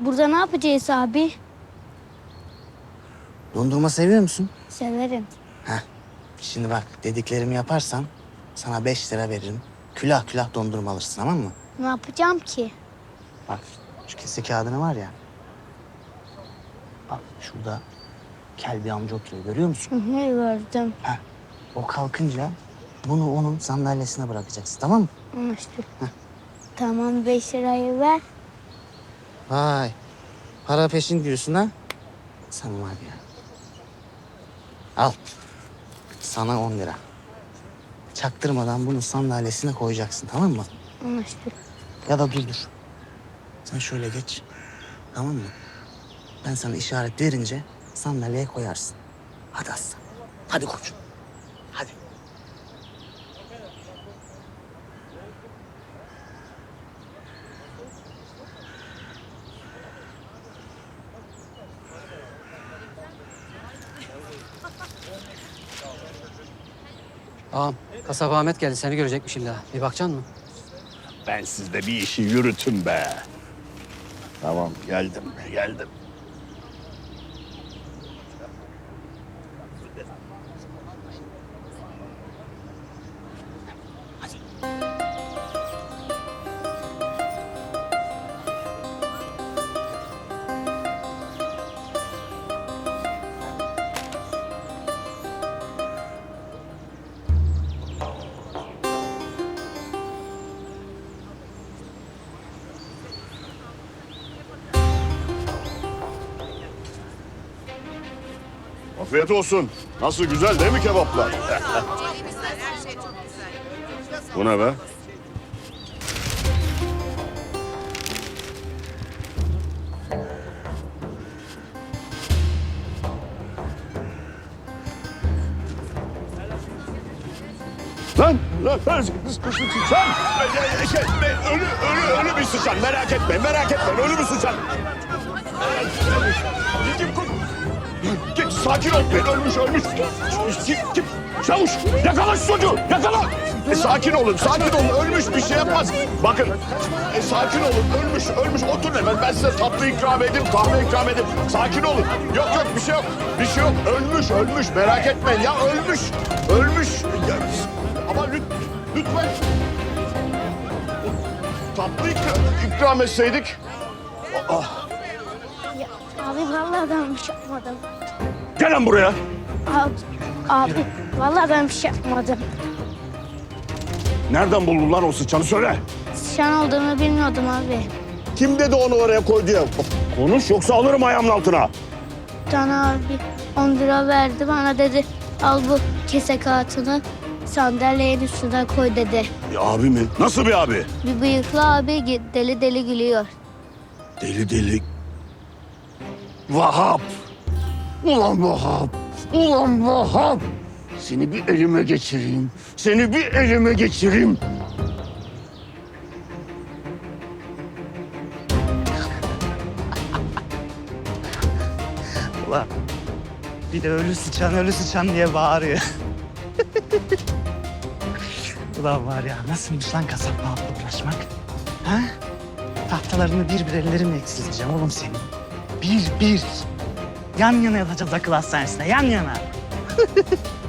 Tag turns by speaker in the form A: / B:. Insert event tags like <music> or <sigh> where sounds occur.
A: Burada ne yapacağız abi?
B: Dondurma seviyor musun?
A: Severim.
B: Heh. Şimdi bak dediklerimi yaparsan sana beş lira veririm. Külah külah dondurma alırsın tamam mı?
A: Ne yapacağım ki?
B: Bak şu kese kağıdını var ya. Bak şurada kel bir amca oturuyor görüyor musun?
A: Hı hı gördüm.
B: Heh. O kalkınca bunu onun sandalyesine bırakacaksın tamam mı?
A: Anlaştık. Tamam beş lirayı ver.
B: Vay. Para peşin diyorsun ha? Sen var ya. Al. Sana on lira. Çaktırmadan bunu sandalyesine koyacaksın tamam mı?
A: Anlaştık.
B: Ya da dur dur. Sen şöyle geç. Tamam mı? Ben sana işaret verince sandalyeye koyarsın. Hadi aslan. Hadi koçum. Hadi.
C: Ağam, kasap Ahmet geldi. Seni görecekmiş illa. Bir bakacaksın mı?
D: Ben sizde bir işi yürütün be. Tamam geldim geldim. Afiyet olsun. Nasıl güzel değil mi kebaplar? <laughs> Bu ne be? Lan, lan, lan, sen, şey, ölü, ölü, ölü bir sıçan, merak etme, merak etme, ölü bir sıçan. Git, sakin ol, ben ölmüş, ölmüş. Kim, kim, çavuş, yakala şu çocuğu, yakala. E, sakin olun, sakin olun, ölmüş bir şey yapmaz. Bakın, e, sakin olun, ölmüş, ölmüş. Oturun hemen, ben size tatlı ikram edeyim, kahve ikram edeyim. Sakin olun. Yok yok, bir şey yok, bir şey yok. Ölmüş, ölmüş, merak etmeyin ya, ölmüş, ölmüş. Ya, ama lüt, lütfen. Tatlı ikram, ikram etseydik.
A: Ya, abi vallahi ben şey yapmadım.
D: Gel lan buraya.
A: Abi, abi vallahi ben bir şey yapmadım.
D: Nereden buldun lan o sıçanı söyle.
A: Şan olduğunu bilmiyordum abi.
D: Kim dedi onu oraya koy diye? Konuş yoksa alırım ayağımın altına.
A: Tane abi 10 lira verdi bana dedi al bu kese kağıtını sandalyenin üstüne koy dedi.
D: Bir abi mi? Nasıl bir abi?
A: Bir bıyıklı abi deli deli gülüyor.
D: Deli deli. Vahap. Ulan Vahap. Ulan Vahap. Seni bir elime geçireyim. Seni bir elime geçireyim. <laughs>
B: Ulan bir de ölü sıçan ölü sıçan diye bağırıyor. <laughs> Ulan var ya nasılmış lan kasapla uğraşmak? Ha? Tahtalarını bir bir ellerimle eksilteceğim oğlum senin. Bir bir. Yan yana yatacağız akıl hastanesine yan yana. <laughs>